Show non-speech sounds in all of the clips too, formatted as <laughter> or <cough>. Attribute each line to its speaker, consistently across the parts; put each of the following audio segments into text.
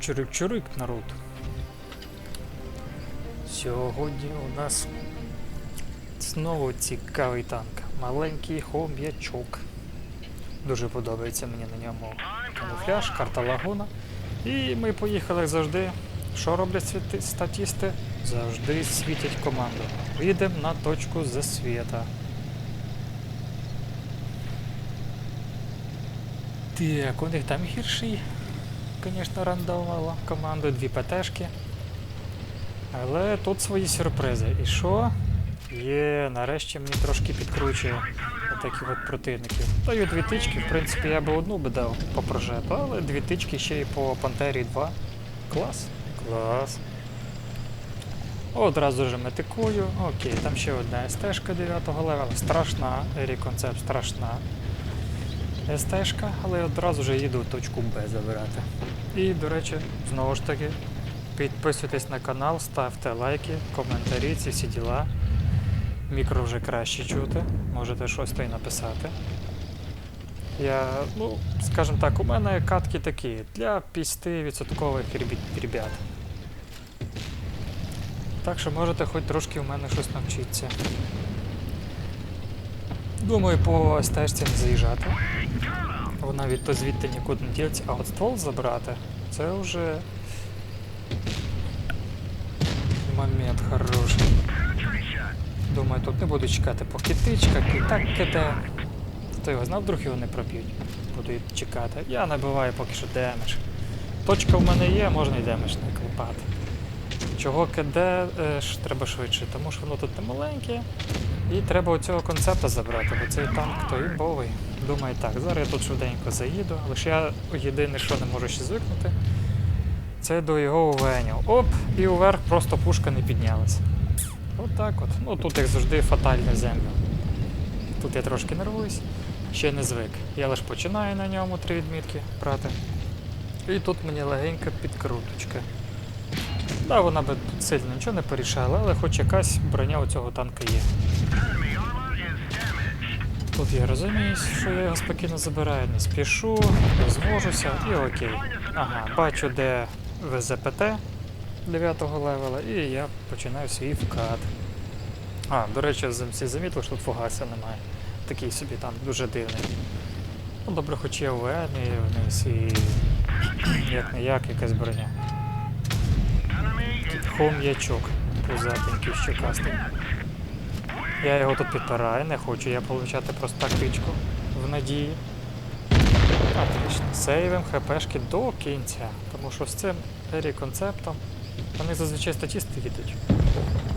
Speaker 1: Чурик-чурик, народ. Сьогодні у нас знову цікавий танк. Маленький хом'ячок. Дуже подобається мені на ньому камуфляж, карта лагуна. І ми поїхали завжди. Що роблять статісти? Завжди світять команду. Їдемо на точку засвіта. Так, у них там гірший, звісно, рандомила команду, дві ПТшки. Але тут свої сюрпризи. І що? Є, нарешті мені трошки підкручує таких от противників. Даю дві тички, в принципі, я би одну би дав по прожету, але дві тички ще й по Пантері 2. Клас. Клас. Одразу ж метикую. Окей, там ще одна СТ-шка 9 левела. Страшна, Ері концепт страшна. СТ-шка, але одразу ж їду точку Б забирати. І, до речі, знову ж таки, підписуйтесь на канал, ставте лайки, коментарі, ці всі діла. Мікро вже краще чути, можете щось то й написати. Я, ну, скажімо так, у мене катки такі для 5% ребі- ребят. Так що можете хоч трошки у мене щось навчитися. Думаю, по стежці не заїжджати. Вона від то звідти нікуди не ділиться, а от ствол забрати, це вже момент хороший. Думаю, тут не буду чекати, поки тичка, так киде. Хто його знав, вдруг його не проб'ють. Буду чекати. Я набиваю поки що демедж. Точка в мене є, можна й демедж наклепати. Чого киде е, треба швидше, тому що воно тут не маленьке. І треба оцього концепта забрати, бо цей танк то імбовий. Думаю, так, зараз я тут швиденько заїду, лише я єдине, що не можу ще звикнути, це до його увенів. Оп, і уверх просто пушка не піднялася. От так от. Ну тут, як завжди, фатальна земля. Тут я трошки нервуюсь, ще не звик. Я лише починаю на ньому три відмітки брати. І тут мені легенька підкруточка. Да, вона би тут сильно нічого не порішала, але хоч якась броня у цього танка є. Тут я розумію, що я його спокійно забираю, не спішу, розвожуся і окей. Ага, бачу, де ВЗПТ 9 левела, і я починаю свій вкат. А, до речі, всі замітили, що тут фугаса немає. Такий собі танк дуже дивний. Ну, добре, хоч є ОВН і вниз, і як не як якась броня. Хом'ячок пузатенький щокастий. Я його тут підпираю, не хочу я получати просто тактичку в надії. Отлично. Сейвим хпшки до кінця. Тому що з цим ері концептом вони зазвичай статісти їдуть.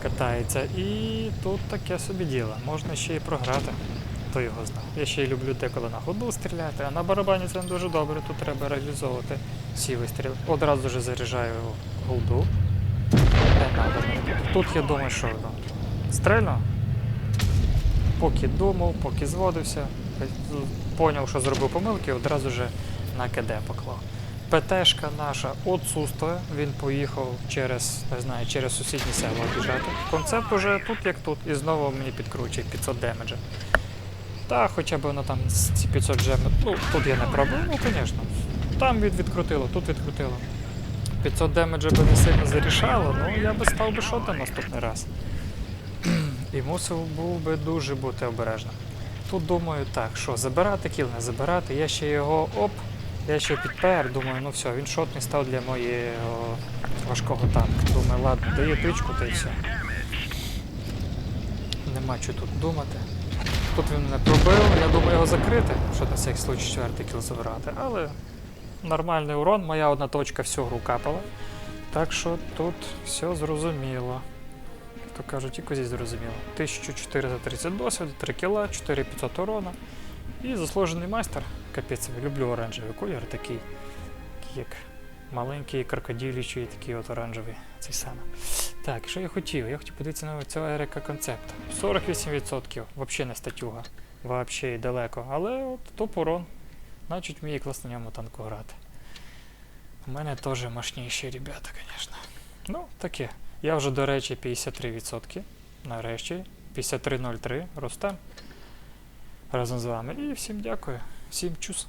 Speaker 1: Катаються. І тут таке собі діло. Можна ще й програти. Хто його знає. Я ще й люблю деколи на ходу стріляти, а на барабані це не дуже добре. Тут треба реалізовувати всі вистріли. Одразу ж заряджаю голду. Тут я думаю, що ну, стрельну. Поки думав, поки зводився, поняв, що зробив помилки, одразу ж на КД поклав. ПТшка наша отсутствує, він поїхав через, не знаю, через сусідні села обіжати. Концепт уже тут як тут, і знову мені підкручує 500 демеджа. Та хоча б воно там ці 500 джем, ну тут я не пробував, ну звісно. Там від відкрутило, тут відкрутило. 500 демеджа би не сильно зарішало, ну я би став би шотом наступний раз. <clears throat> І мусив був би дуже бути обережним. Тут думаю, так, що забирати кіл, не забирати, я ще його оп, я ще підпер, думаю, ну все, він шотний став для моєго важкого танку. Думаю, ладно, даю тичку та й все. Нема що тут думати. Тут він мене пробив, я думаю його закрити, щоб на всякий случай четвертий кіл забрати, але нормальний урон, моя одна точка всю гру капала. Так що тут все зрозуміло. То кажуть, і козі зрозуміло. 1430 досвіду, 3 кіла, 4500 урона. І заслужений майстер. Капець, люблю оранжевий колір, такий як маленький крокодилічий, такий от оранжевий. Цей саме. Так, що я хотів? Я хотів подивитися на цього Ерика концепта. 48%, взагалі не статюга. Взагалі далеко. Але от топ урон. Значить, вміє класно ньому танку грати. У мене теж мощніші ребята, звісно. Ну, таке. Я вже, до речі, 53%. Нарешті. 53.03 росте разом з вами. І всім дякую. Всім чус.